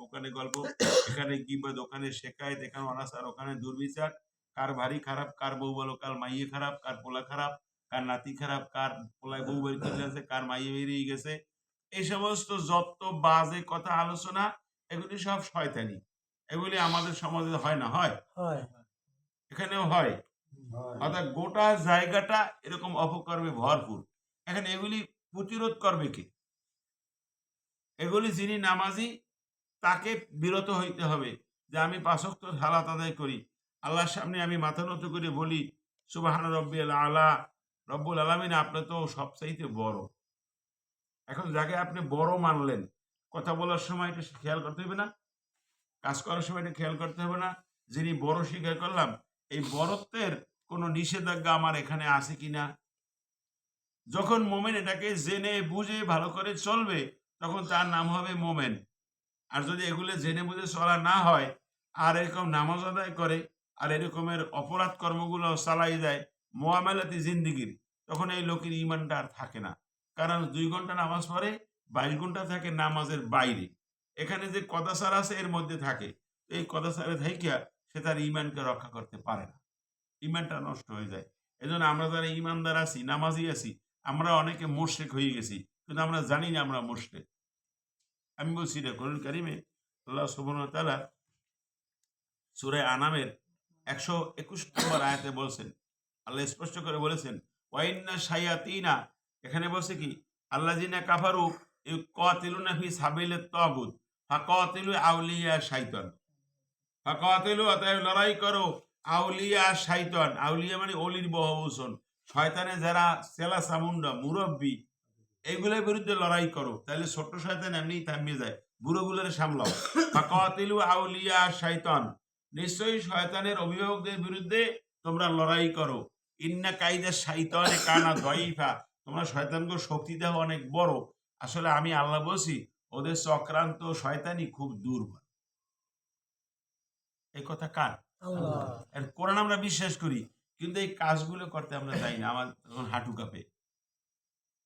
ওখানে গল্প এখানে গিবত ওখানে শেখায়ত এখানে অনাসার ওখানে দুর্বিচার। কার ভারী খারাপ কার বউ বলো কার মাইয়ে খারাপ কার পোলা খারাপ কার নাতি খারাপ কার পোলায় বউ বের করে গেছে কার মাইয়ে বেরিয়ে গেছে। এই সমস্ত যত বাজে কথা আলোচনা এগুলি সব শয়তানি। এগুলি আমাদের সমাজে হয় না হয়? হয়। এখানেও হয়। অর্থাৎ গোটা জায়গাটা এরকম অপকর্মে ভরপুর। এখন এগুলি প্রতিরোধ করবে কে? এগুলি যিনি নামাজি তাকে বিরত হইতে হবে যে আমি পাশক্ত হালাত আদায় করি। আল্লাহর সামনে আমি মাথা নত করে বলি, সুবাহান রব্বিল আলা, রব্বুল আলমিন আপনি তো সবচাইতে বড়। এখন যাকে আপনি বড় মানলেন, কথা বলার সময় এটা খেয়াল করতে হবে না, কাজ করার সময় এটা খেয়াল করতে হবে না। যিনি বড় স্বীকার করলাম, এই বড়ত্বের কোনো নিষেধাজ্ঞা আমার এখানে আছে কি না যখন মোমেন এটাকে জেনে, বুঝে, ভালো করে চলবে, তখন তার নাম হবে মোমেন। আর যদি এগুলো জেনে বুঝে চলা না হয়, আর এরকম নামাজ আদায় করে, আর এরকমের অপরাধ কর্মগুলো চালাই দেয় মোয়ামেলাতি জিন্দিগির, তখন এই লোকের ইমানটা আর থাকে না। কারণ দুই ঘণ্টা নামাজ পড়ে, বাইশ ঘণ্টা থাকে নামাজের বাইরে। এখানে যে কদাসার আছে, এর মধ্যে থাকে। এই কদাসারে থাইকিয়া সে তার ইমানকে রক্ষা করতে পারে না। ইমানটা নষ্ট হয়ে যায়। এজন্য আমরা যারা ইমানদার আছি, নামাজি আছি, আমরা অনেকে মোর্শেক হয়ে গেছি, কিন্তু আমরা জানি না আমরা মোর্শেক আমি বলছি না করুন কারিমে আল্লাহ সুবন তালা সুরে আনামের একশো একুশ নম্বর আয়াতে বলছেন। আল্লাহ স্পষ্ট করে বলেছেন ওয়াইন্না সাইয়াতিনা এখানে বলছে কি? আল্লাহ জিনা কাফারু ইউ কাতিলুনা ফি সাবিলে তাগুত, ফাকাতিলু আউলিয়া শাইতান, ফাকাতিলু অতএব লড়াই করো আউলিয়া শাইতান। আউলিয়া মানে অলির বহভূষণ শয়তানে যারা সেলা সামুন্ডা মুরব্বী এগুলোর বিরুদ্ধে লড়াই করো। তাহলে ছোট্ট শয়তান এমনি থামিয়ে যায়। বুড়োগুলোর সামলাও। ফাকাতিলু আউলিয়া শাইতান। নিশ্চয়ই শয়তানের অভিভাবকদের বিরুদ্ধে তোমরা লড়াই করো। ইন্না কাইদা শাইতানে কানা দইফা তোমরা শয়তানকে শক্তি দেহ অনেক বড়। আসলে আমি আল্লাহ বলছি ওদের চক্রান্ত শয়তানি খুব দুর্বল। এই কথা কার? কোরআন আমরা বিশ্বাস করি কিন্তু এই কাজগুলো করতে আমরা যাই না। আমার তখন হাঁটু কাঁপে।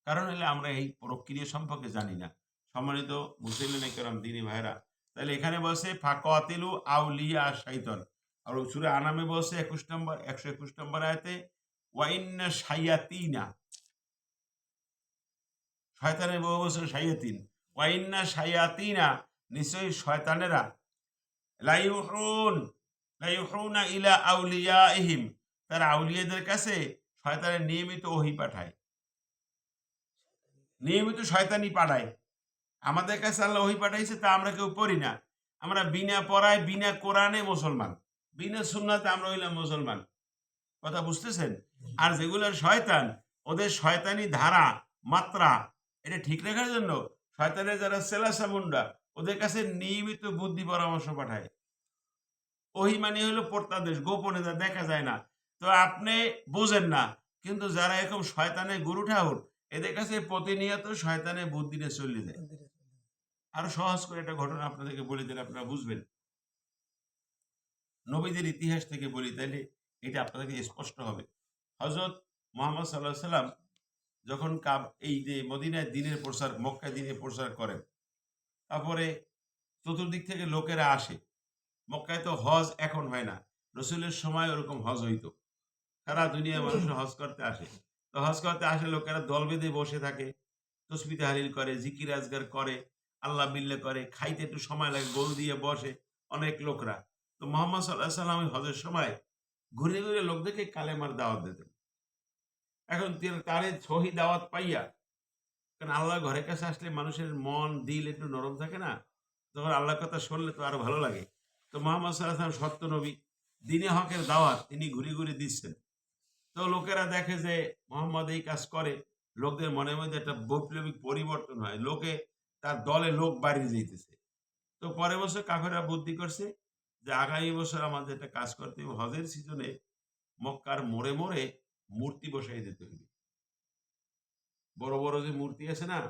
কারণ হলে আমরা এই প্রক্রিয়া সম্পর্কে জানি না। সম্মানিত মুসলিম কেরাম দিনী ভাইরা তাহলে এখানে বলছে ফাকাতিলু আউলিয়া শাইতন। আর সুরে আনামে বলছে, একুশ নম্বর, একশো একুশ নম্বর আয়তে ওয়াইন্না সাইয়াতিনা শয়তানের বহু বছর সাইয়াতিন ওয়াইন্না সাইয়াতিনা নিশ্চয়ই শয়তানেরা। লাইউহুন লাইউহুনা ইলা আউলিয়াইহিম। তারা আউলিয়াদের কাছে শয়তানের নিয়মিত ওহি পাঠায়। নিয়মিত শয়তানি পাঠায় আমাদের কাছে আল্লাহ ওহি পাঠাইছে, তা আমরা কেউ পড়ি না। আমরা বিনা পড়ায়, বিনা কোরআনে মুসলমান। বিনা সুন্নাতে আমরা হইলাম মুসলমান। কথা বুঝতেছেন? আর যেগুলো শয়তান, ওদের শয়তানি ধারা, মাত্রা, এটা ঠিক রাখার জন্য শয়তানের যারা সেলাসা মুন্ডা, ওদের কাছে নিয়মিত বুদ্ধি পরামর্শ পাঠায়। ওহি মানে হলো প্রত্যাদেশ, গোপনে যা দেখা যায় না। তো আপনি বোঝেন না, কিন্তু যারা এরকম শয়তানের গুরু ঠাকুর এদের কাছে প্রতিনিয়ত শয়তানের বুদ্ধিটা চলে যায়। আরও সহজ করে একটা ঘটনা আপনাদেরকে বলে দিলে আপনারা বুঝবেন। নবীদের ইতিহাস থেকে বলি তাহলে এটা আপনাদেরকে স্পষ্ট হবে। হজরত মোহাম্মদ সাল্লাহ সাল্লাম যখন কাব এই যে মদিনায় দিনের প্রসার মক্কায় দিনের প্রসার করেন তারপরে চতুর্দিক থেকে লোকেরা আসে। মক্কায় তো হজ এখন হয় না। রসুলের সময় ওরকম হজ হইতো। সারা দুনিয়ার মানুষ হজ করতে আসে। তো হজ করতে আসে লোকেরা দল বেঁধে বসে থাকে তসবিতে হালিল করে, জিকির আজগার করে, আল্লাহ বিল্লে করে, খাইতে একটু সময় লাগে, গোল দিয়ে বসে অনেক লোকরা। তো মোহাম্মদ সাল্লাহ সাল্লাম ওই হজের সময় ঘুরে ঘুরে লোকদেরকে কালেমার দাওয়াত দিতেন। এখন তারে সহি দাওয়াত পাইয়া, কারণ আল্লাহ ঘরের কাছে আসলে মানুষের মন, দিল একটু নরম থাকে না, তখন আল্লাহর কথা শুনলে তো আরও ভালো লাগে। তো মোহাম্মদ সাল্লাহ সত্য নবী, দিনে হকের দাওয়াত তিনি ঘুরে ঘুরে দিচ্ছেন। তো লোকেরা দেখে যে মোহাম্মদ এই কাজ করে, লোকদের মনের মধ্যে একটা বৈপ্লবিক পরিবর্তন হয়। লোকে তার দলে লোক বাড়িয়ে যেতেছে তো পরের বছর কাফেরা বুদ্ধি করছে যে আগামী বছর আমাদের একটা কাজ করতে হবে। হজের সিজনে মক্কার মোড়ে মোড়ে মূর্তি বসাই দিতে হবে। বড় বড় যে মূর্তি আছে না,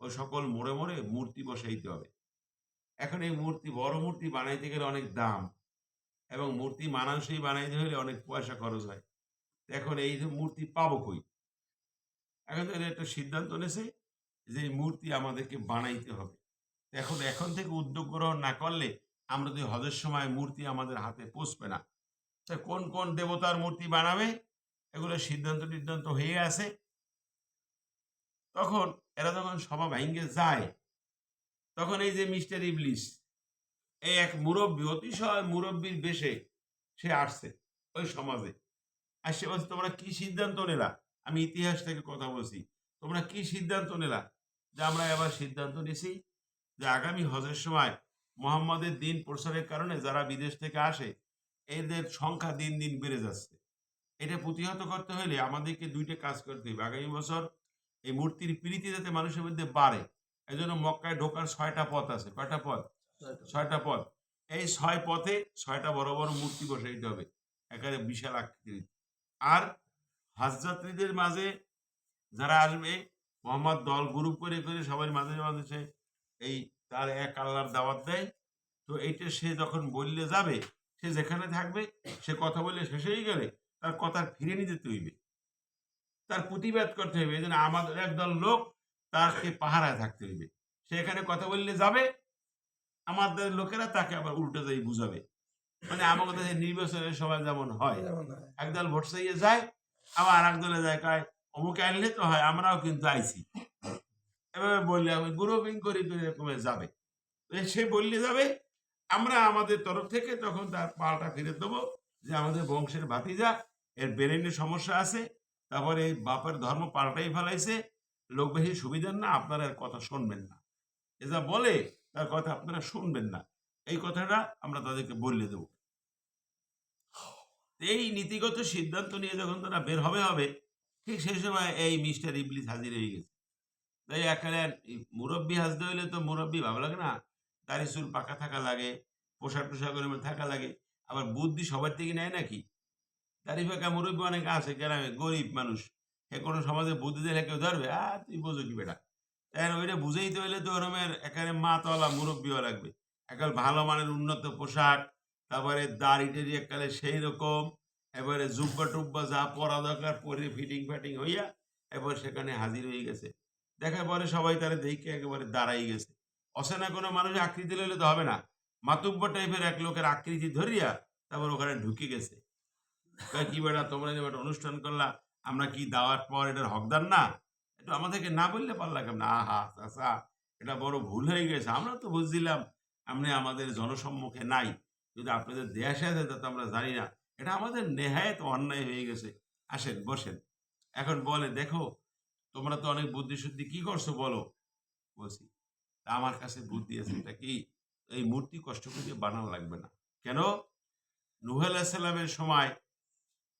ওই সকল মোড়ে মোড়ে মূর্তি বসাইতে হবে। এখন এই মূর্তি, বড় মূর্তি বানাইতে গেলে অনেক দাম এবং মূর্তি মানানসই বানাইতে হলে অনেক পয়সা খরচ হয়। এখন এই মূর্তি পাবো কই? এখন তারা একটা সিদ্ধান্ত নেছে যে এই মূর্তি আমাদেরকে বানাইতে হবে। এখন এখন থেকে উদ্যোগ গ্রহণ না করলে আমরা যদি হজের সময় মূর্তি আমাদের হাতে পৌঁছবে না। তা কোন কোন দেবতার মূর্তি বানাবে? এগুলো সিদ্ধান্ত টিদ্ধান্ত হয়ে আছে। তখন এরা যখন সভা ভেঙ্গে যায়, তখন এই যে মিস্টার ইবলিস, এই এক মুরব্বী, অতিশয় মুরব্বীর বেশে সে আসছে ওই সমাজে। আর সে বলছে তোমরা কি সিদ্ধান্ত নিলা? আমি ইতিহাস থেকে কথা বলছি। তোমরা কি সিদ্ধান্ত নিলা? যে আমরা এবার সিদ্ধান্ত নিছি যে আগামী হজের সময় মোহাম্মদের দিন প্রসারের কারণে যারা বিদেশ থেকে আসে এদের সংখ্যা দিন দিন বেড়ে যাচ্ছে। এটা প্রতিহত করতে হলে আমাদেরকে দুইটা কাজ করতে হবে আগামী বছর এই মূর্তির প্রীতি যাতে মানুষের মধ্যে বাড়ে এই জন্য মক্কায় ঢোকার ছয়টা পথ আছে। কয়টা পথ? ছয়টা। পথ। এই ছয় পথে ছয়টা বড় বড় মূর্তি বসাইতে হবে। একেবারে বিশাল আকৃতির আর হজযাত্রীদের মাঝে যারা আসবে, মোহাম্মদ দল গ্রুপ করে করে সবার মাঝে মাঝে সে এই তার এক আল্লাহর দাওয়াত দেয়। তো এইটা সে যখন বললে যাবে, সে যেখানে থাকবে, সে কথা বলে শেষ হয়ে গেলে তার কথা ফিরে নিতে হইবে তার প্রতিবাদ করতে হবে যেন আমাদের একদল লোক তাকে পাহারায় থাকতে হইবে সে এখানে কথা বললে যাবে, আমাদের লোকেরা তাকে আবার উল্টো যাই বুঝাবে। মানে আমাদের দেশে নির্বাচনের সময় যেমন হয়। একদল ভোট চাইয়ে যায় আবার আর একদলে যায় কয় অমুকে আনলে তো হয় আমরাও কিন্তু আইছি। এভাবে বললে আমি গ্রুপিং করি তো এরকমে যাবে। সে বললে যাবে আমরা আমাদের তরফ থেকে তখন তার পাল্টা ফিরে দেবো যে আমাদের বংশের ভাতিজা এর ব্রেনের সমস্যা আছে তারপরে এই বাপের ধর্ম পাল্টাই ফেলাইছে লোক বেশি সুবিধার না আপনারা এর কথা শুনবেন না। এ যা বলে তার কথা আপনারা শুনবেন না। এই কথাটা আমরা তাদেরকে বললে দেবো। এই নীতিগত সিদ্ধান্ত নিয়ে যখন তারা বের হবে হবে, ঠিক সেই সময় এই মিস্টার ইবলিস হাজির হয়ে গেছে। তাই এখানে মুরব্বী হাজতে হইলে তো মুরব্বী ভালো লাগে না। দাড়ি, চুল পাকা থাকা লাগে, পোশাক টোশাকের থাকা লাগে। আবার বুদ্ধি সবার থেকে নেয় নাকি? দাড়ি পাকা মুরব্বী অনেক আছে, গ্রামে গরিব মানুষ। সে কোনো সমাজে বুদ্ধি দিলে কেউ ধরবে? আর তুই বোঝো কি বেটা? এখন ওইটা বুঝাইতে হইলে তো ওরমের এখানে মাতলা মুরব্বীও লাগবে। একাল ভালো মানের উন্নত পোশাক, তারপরে দাড়ি টাড়ি একালে সেই রকম এবারে জুব্বা টুব্বা যা পরা দরকার পরে ফিটিং ফাটিং হইয়া এবার সেখানে হাজির হয়ে গেছে। দেখার পরে সবাই তারা দেখে একেবারে দাঁড়াই গেছে। অসেনা কোনো মানুষ আকৃতি লইলে তো হবে না। মাতুব্য টাইপের এক লোকের আকৃতি ধরিয়া তারপর ওখানে ঢুকে গেছে। কি বেটা, তোমরা যে অনুষ্ঠান করলা, আমরা কি দাওয়ার পর এটার হকদার না? একটু আমাদেরকে না বললে পারলা না আহা চাষা এটা বড় ভুল হয়ে গেছে। আমরা তো বুঝছিলাম আপনি আমাদের জনসম্মুখে নাই। যদি আপনাদের দেশে আছে তা তো আমরা জানি না। এটা আমাদের নেহায়ত অন্যায় হয়ে গেছে। আসেন, বসেন। এখন বলে, দেখো, তোমরা তো অনেক বুদ্ধি শুদ্ধি কি করছ বলো? বলছি আমার কাছে বুদ্ধি আছে। এটা কি এই মূর্তি কষ্ট করে বানানো লাগবে না? কেন? নুহ আলাহিসাল্লামের সময়,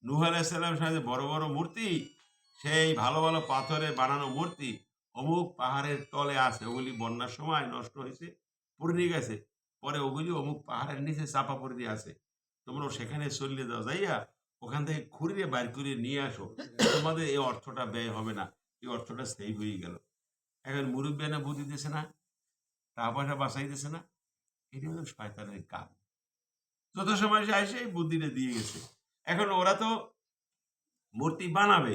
নুহ আলাহিসাল্লামের সময় যে বড় বড় মূর্তি, সেই ভালো ভালো পাথরে বানানো মূর্তি অমুক পাহাড়ের তলে আছে। ওগুলি বন্যার সময় নষ্ট হয়েছে। পুড়ে গেছে। পরে ওগুলি অমুক পাহাড়ের নিচে চাপা পড়ে দিয়ে আছে তোমরা সেখানে চলিয়ে যাও। যাইয়া ওখান থেকে খুঁড়িয়ে বাইর করে নিয়ে আসো। তোমাদের এই অর্থটা ব্যয় হবে না। এই অর্থটা সেভ হয়ে গেল। এখন মুরব্বিয়ানা বুদ্ধি দিছে না, টাকা পয়সা বাঁচাই দিছে না। এটা হলো শয়তানের কাম। যত সময় সে আসে বুদ্ধিটা দিয়ে গেছে। এখন ওরা তো মূর্তি বানাবে,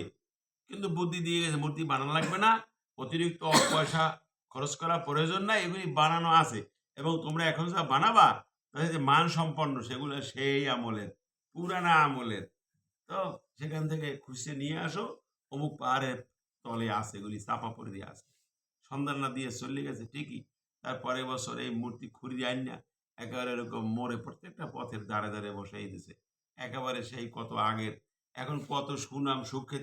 কিন্তু বুদ্ধি দিয়ে গেছে। মূর্তি বানানো লাগবে না। অতিরিক্ত পয়সা খরচ করা প্রয়োজন নাই। এগুলি বানানো আছে। এবং তোমরা এখন যা বানাবা তাহলে যে মান সম্পন্ন, সেগুলো সেই আমলের, পুরানা আমলের। তো সেখান থেকে খুঁজে নিয়ে আসো, অমুক পাহাড়ের তলে আছে, এগুলি চাপা পড়ে দিয়ে আছে। সন্ধান না দিয়ে চলে গেছে, ঠিকই। তারপরে বছর এই মূর্তি খুঁড়ি আইন না, একেবারে এরকম মোড়ে প্রত্যেকটা পথের দাঁড়ে দাঁড়ে বসাই দিছে। একেবারে সেই কত আগের, এখন কত সুনাম সুখ্যাতি